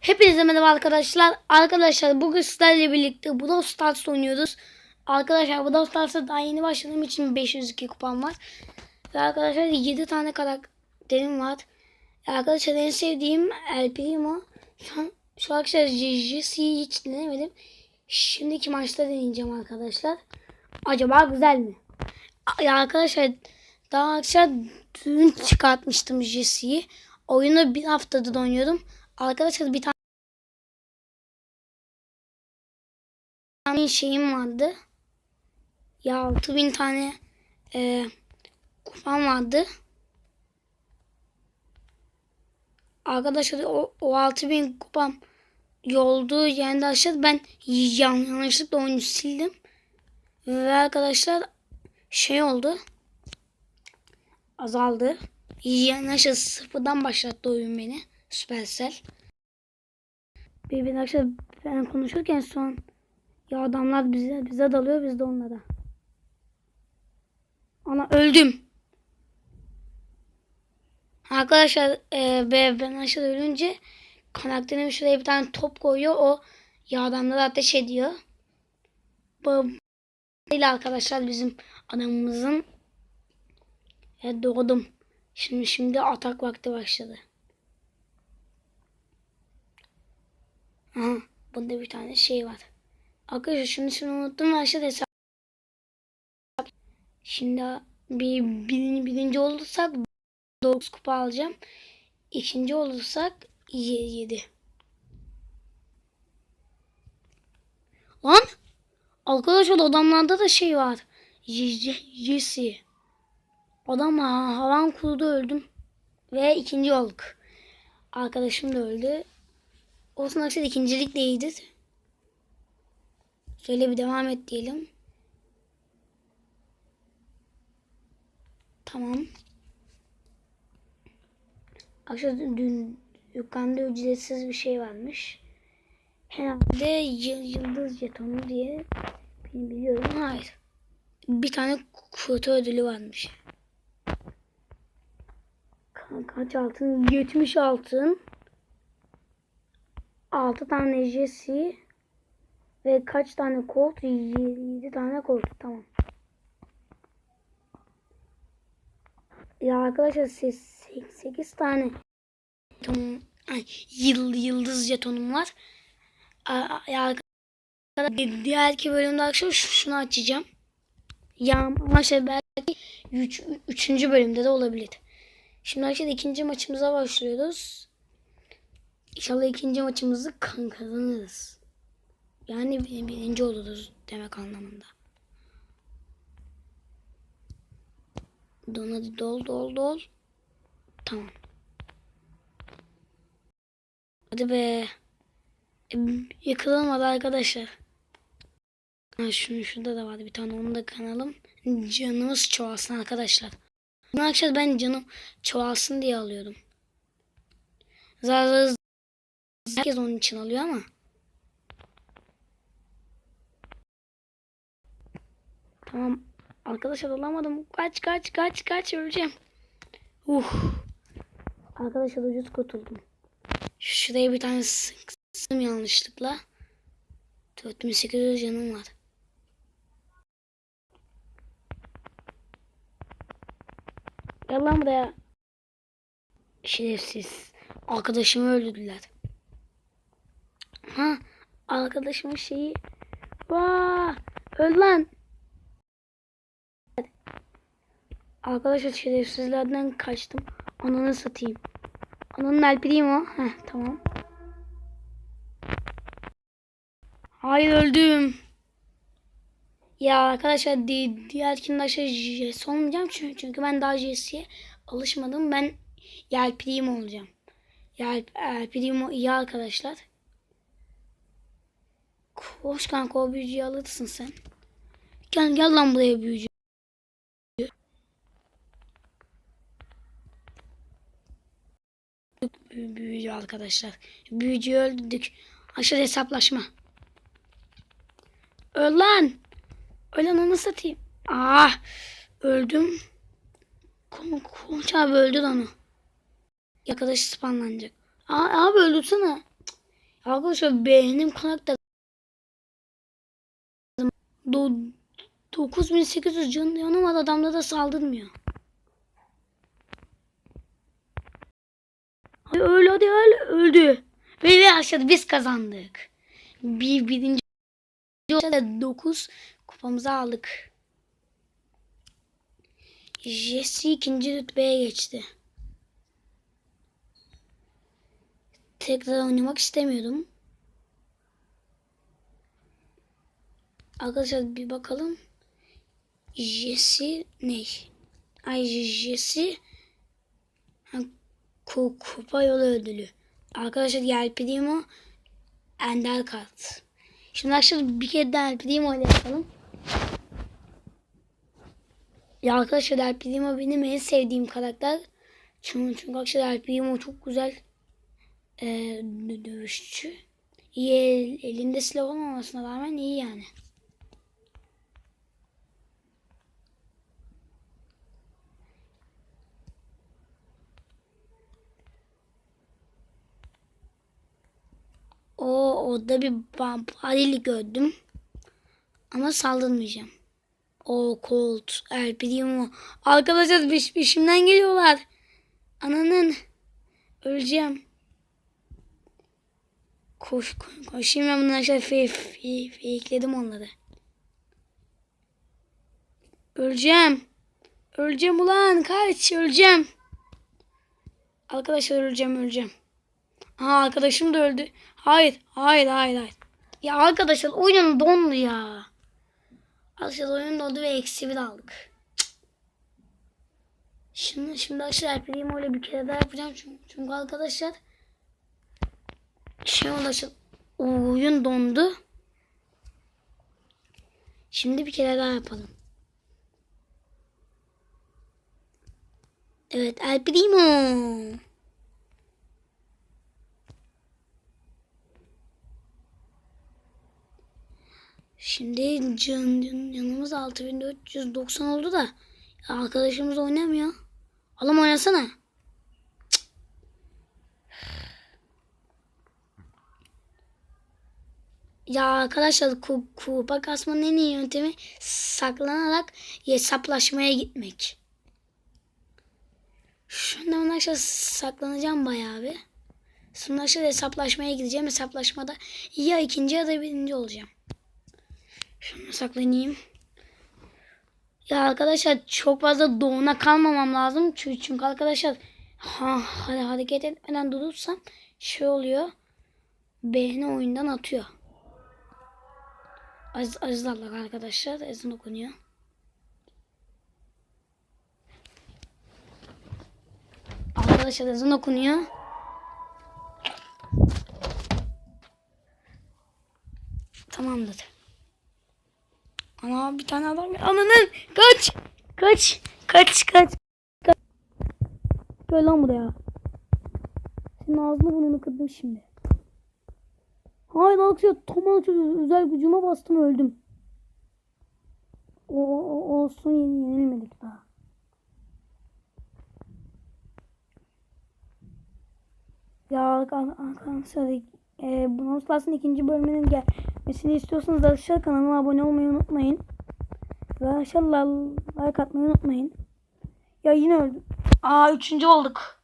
Hepinize merhaba arkadaşlar. Arkadaşlar bugün sizlerle birlikte Brawl Stars oynuyoruz. Arkadaşlar Brawl Stars'a daha yeni başladığım için 502 kupam var. Ve arkadaşlar 7 tane karakterim var. Arkadaşlar en sevdiğim El Primo. Şu an şu arkadaşlar Jesse'yi hiç denemedim. Şimdiki maçta deneyeceğim arkadaşlar. Acaba güzel mi? Ya arkadaşlar daha arkadaşlar dün çıkartmıştım Jesse'yi. Oyunu bir haftadır oynuyordum. Arkadaşlar bir tane şeyim vardı. Ya 6000 tane e, kupam vardı. Arkadaşlar o, o 6000 kupam yoldu yani aşağı ben yan, yanlışlıkla oyunu sildim. Ve arkadaşlar şey oldu. Azaldı. Yani aşağı sıfırdan başlattı oyun beni. Supercell. Bir bir akşam ben konuşurken son ya adamlar bize bize dalıyor biz de onlara. Ana öldüm. Arkadaşlar e, be- ben aşağı ölünce karakterim şuraya bir tane top koyuyor. O ya adamları ateş ediyor. Bu değil arkadaşlar bizim adamımızın e, doğdum. Şimdi şimdi atak vakti başladı. Aha, bunda bir tane şey var. Arkadaşlar şunu şunu unuttum. Aşağıda hesap. Şimdi bir birinci, birinci olursak 9 kupa alacağım. İkinci olursak 7. Lan! Arkadaşlar adamlarda da şey var. Jesse. Adam ha- havan kurdu öldüm. Ve ikinci olduk. Arkadaşım da öldü. Olsun aksine ikincilik de. Şöyle bir devam et diyelim. Tamam. Akşam dün yukarıda ücretsiz bir şey varmış. Herhalde yıldız jetonu diye ben biliyorum. Hayır. Bir tane kötü ödülü varmış. Ka- Kaç altın? 70 altın. 6 tane Jesse ve kaç tane Colt? 7 tane Colt. Tamam. Ya arkadaşlar 8 tane jeton, ay, yıl, yıldız jetonum var. Ya arkadaşlar di- diğerki bölümde ş- şunu açacağım. Ya ama şey belki 3. Üç, bölümde de olabilir. Şimdi arkadaşlar ikinci maçımıza başlıyoruz. İnşallah ikinci maçımızı kan kazanırız. Yani bir- birinci oluruz demek anlamında. Don hadi dol dol dol. Tamam. Hadi be. E, Yıkılmadı arkadaşlar. Ha, şunu şurada da vardı bir tane onu da kanalım. Canımız çoğalsın arkadaşlar. Bunu arkadaşlar ben canım çoğalsın diye alıyordum. Zaten herkes onun için alıyor ama. Tamam. Arkadaşlar olamadım. Kaç kaç kaç kaç öleceğim. Uh. Arkadaşlar ucuz kurtuldum. Şuraya bir tane sıktım yanlışlıkla. 4800 canım var. Gel lan buraya. Şerefsiz. Arkadaşımı öldürdüler. Ha, arkadaşımın şeyi. Vaa! Öl lan. Arkadaşlar şerefsizlerden kaçtım. Ananı satayım. Ananın el primo. Heh, tamam. Hayır öldüm. Ya arkadaşlar di diğerkinde aşağı Jesse olmayacağım çünkü, çünkü ben daha Jesse'ye alışmadım. Ben Yel Primo olacağım. Yel El Primo iyi arkadaşlar. Koş kanka o büyücüyü alırsın sen. Gel gel lan buraya büyücü. Büyü- Büyücü arkadaşlar. Büyücüyü öldürdük. Aşırı hesaplaşma. Öl lan. Öl lan onu satayım. Ah. Öldüm. Kon Konç abi öldü lan o. Arkadaşı spawnlanacak. Aa, abi öldürsene. Arkadaşlar benim karakter 9800 can yanıma adamda da saldırmıyor. Hadi öl hadi öl öldü. Ve aşağıda biz kazandık. Bir birinci 9 kupamızı aldık. Jesse ikinci rütbeye geçti. Tekrar oynamak istemiyordum. Arkadaşlar bir bakalım. Jesse ne? Ay ku- kupa yolu ödülü. Arkadaşlar Yel Primo Ender kart. Şimdi arkadaşlar bir kere daha El Primo ile yapalım. Ya arkadaşlar El Primo benim en sevdiğim karakter. Çünkü, çünkü arkadaşlar El Primo çok güzel e, dö- dövüşçü. İyi el- elinde silah olmamasına rağmen iyi yani. O orada bir vampirli gördüm. Ama saldırmayacağım. O Colt, El Primo. Arkadaşlar peş peşimden geliyorlar. Ananın. Öleceğim. Koş, koş koşayım ben bunları aşağı fake'ledim onları. Öleceğim. Öleceğim ulan kaç öleceğim. Arkadaşlar öleceğim öleceğim. Aha arkadaşım da öldü. Hayır hayır hayır hayır. Ya arkadaşlar oyun dondu ya. Arkadaşlar oyun dondu ve eksi bir aldık. Şimdi, şimdi arkadaşlar Primo öyle bir kere daha yapacağım. Çünkü, çünkü arkadaşlar şey ulaşın. Oyun dondu. Şimdi bir kere daha yapalım. Evet El Primo. Şimdi can, can, yanımız 6490 oldu da arkadaşımız oynamıyor. Oğlum oynasana. Ya arkadaşlar ku, kupa kasmanın en iyi yöntemi saklanarak hesaplaşmaya gitmek. Şundan arkadaşlar saklanacağım bayağı bir. Sonra hesaplaşmaya gideceğim. Hesaplaşmada ya ikinci ya da birinci olacağım. Şunu saklanayım. Ya arkadaşlar çok fazla doğuna kalmamam lazım. Çünkü, çünkü arkadaşlar ha, hadi hareket etmeden durursam şey oluyor. Beğeni oyundan atıyor. Az, azlarlar arkadaşlar. Ezan okunuyor. Arkadaşlar ezan okunuyor. Tamamdır. Ana bir tane adam. Ananın kaç. Kaç. Kaç kaç. kaç. Gel lan buraya. Senin ağzını burnunu kırdım şimdi. Hayır Alksya tam Alksya özel gücüme bastım öldüm. O, o- olsun yeni yenilmedik daha. Ya arkadaşlar e, Bonus Plus'ın ikinci bölümünün gelmesini istiyorsanız arkadaşlar kanalıma abone olmayı unutmayın. Ve arkadaşlar like atmayı unutmayın. Ya yine öldüm. Aa üçüncü olduk.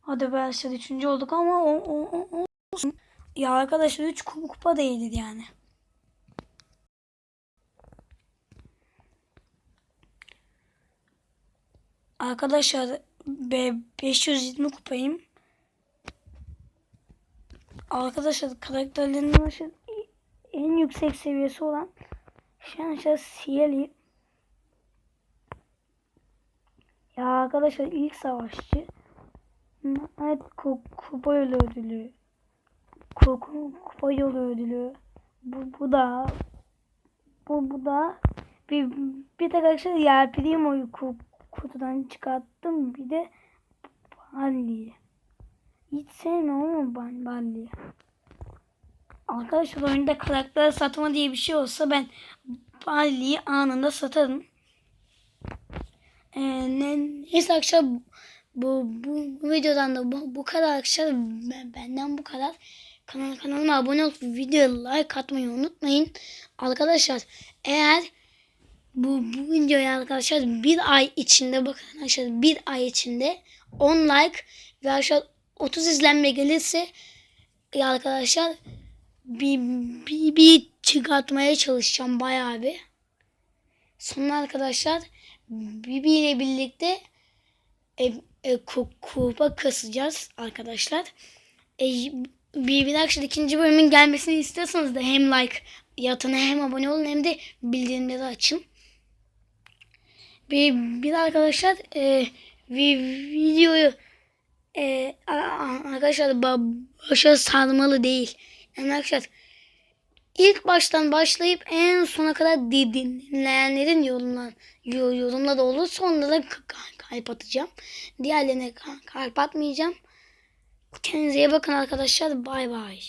Hadi be arkadaşlar üçüncü olduk ama o, o, o, olsun. Ya arkadaşlar üç kupa, değildi yani. Arkadaşlar be 520 kupayım. Arkadaşlar karakterlerin en yüksek seviyesi olan Şansha Siyeli. Ya arkadaşlar ilk savaşçı. Evet ku- kupa yolu ödülü. Ku- ku- kupa yolu ödülü. Bu, bu da bu, bu da bir, bir tek arkadaşlar yer Primo'yu ku, kutudan çıkarttım. Bir de Balli'yi. Hiç sevmiyorum ama ben Balli'yi. Arkadaşlar oyunda karakter satma diye bir şey olsa ben Balli'yi anında satarım. Ee, ne, neyse arkadaşlar bu, bu, bu videodan da bu, bu kadar arkadaşlar. Ben- Benden bu kadar. Kanal, kanalıma abone olup videoya like atmayı unutmayın. Arkadaşlar eğer bu, bu videoya arkadaşlar bir ay içinde bakın arkadaşlar bir ay içinde 10 like ve aşağı 30 izlenme gelirse ya arkadaşlar bir, bir, bir çıkartmaya çalışacağım bayağı bir. Sonra arkadaşlar Bibi ile birlikte e, e, ku- kupa kasacağız arkadaşlar. E, Bibi'nin arkadaşlar ikinci bölümün gelmesini istiyorsanız da hem like yatına hem abone olun hem de bildirimleri açın. Bir, bir arkadaşlar e, vi- videoyu e, arkadaşlar ba- başa sarmalı değil. Yani arkadaşlar ilk baştan başlayıp en sona kadar di- dinleyenlerin yorumlar yo- yorumları olur. Sonra da ka- ka- kalp atacağım. Diğerlerine ka- kalp atmayacağım. Kendinize iyi bakın arkadaşlar. Bay bay.